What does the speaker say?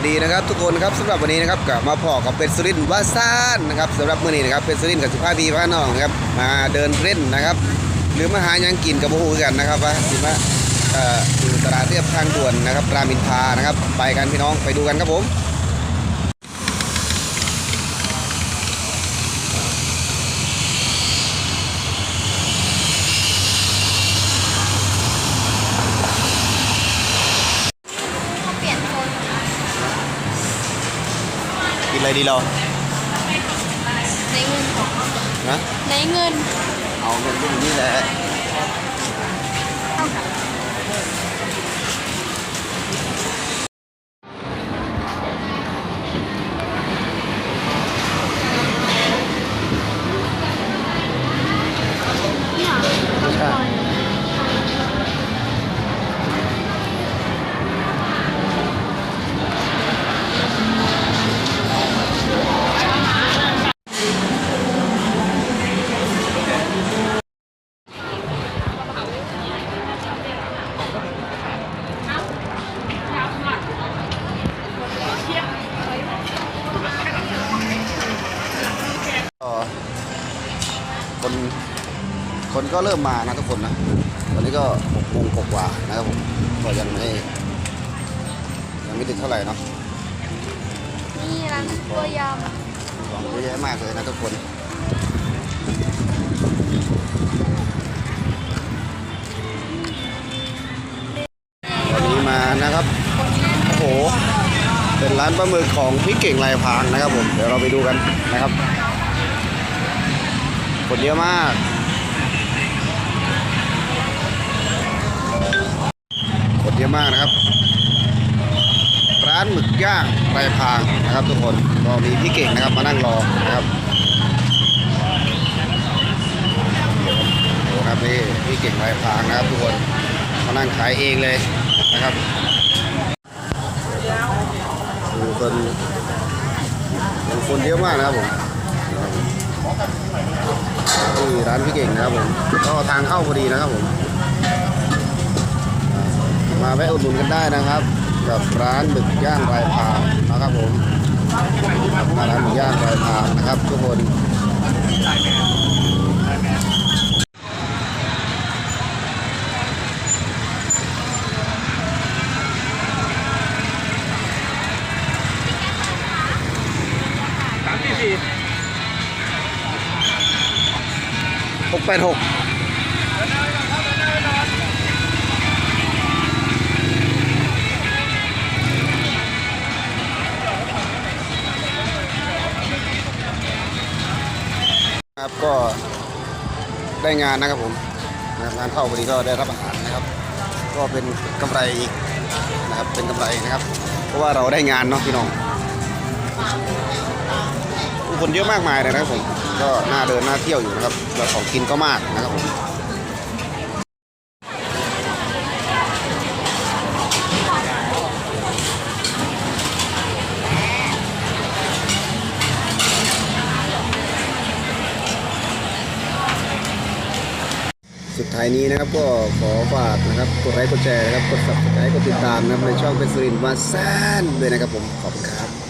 วัสดีนะครับทุกคนครับสำหรับวันนี้นะครับกลับมาพอกับเป็ดสุรินวาซานนะครับสำหรับมื้อนี้นะครับเป็ดสุรินกับสิบห้าปีพาน้องนะครับมาเดินเล่นนะครับ หรือมาหายังกินกับโอ้โหกันนะครับว่าสิมาเอ่าอยู่ตลาดเรียบทางด่วนนะครับรามอินทานะครับ ไปกันพี่น้องไปดูกันครับผม เขาเปลี่ยนคน กินอะไรดีเราในเงินของนะในเงิน เอาเงินพวกนี้แหละ คนคนก็เริ่มมานะทุกคนนะตอนนี้ก็หกโมงกว่าๆนะครับผมก็ยังไม่ยังไม่ดึกเท่าไหร่เนาะนี่ร้านตัวยของเยอะแยะมากเลยนะทุกคนวันนี้มานะครับโอ้โหเป็นร้านปลาหมึกของพี่เก่งลายพรางนะครับผมเดี๋ยวเราไปดูกันนะครับ คนเยอะมาก คนเยอะมากนะครับ ร้านหมึกย่างลายพางนะครับทุกคนก็มีพี่เก่งนะครับมานั่งรอนะครับโอ้ครับนี่พี่เก่งลายพางนะครับทุกคนมานั่งขายเองเลยนะครับดูคนดูคนเยอะมากนะครับผม ที่ร้านพี่เก่งนะครับผมก็ทางเข้าพอดีนะครับผมมาแวะอุดหนุนกันได้นะครับ กับร้านบึกย่างรายพานะครับผมมาร้านบึกย่างรายพานะครับ ทุกคน หกแปดหกครับก็ได้งานนะครับผมงานเข้าพอดีก็ได้รับอาหารนะครับ ก็เป็นกำไรอีกนะครับเป็นกำไรนะครับ เพราะว่าเราได้งานเนาะพี่น้องผู้คนเยอะมากมายเลยนะครับผม ก็น่าเดินน่าเที่ยวอยู่นะครับแล้วของกินก็มากนะครับผมสุดท้ายนี้นะครับก็ขอฝากนะครับกดไลค์กดแชร์นะครับกด subscribe กดติดตามนะครับในช่องเป็นสุรินทร์วาซานด้วยนะครับผมขอบคุณครับ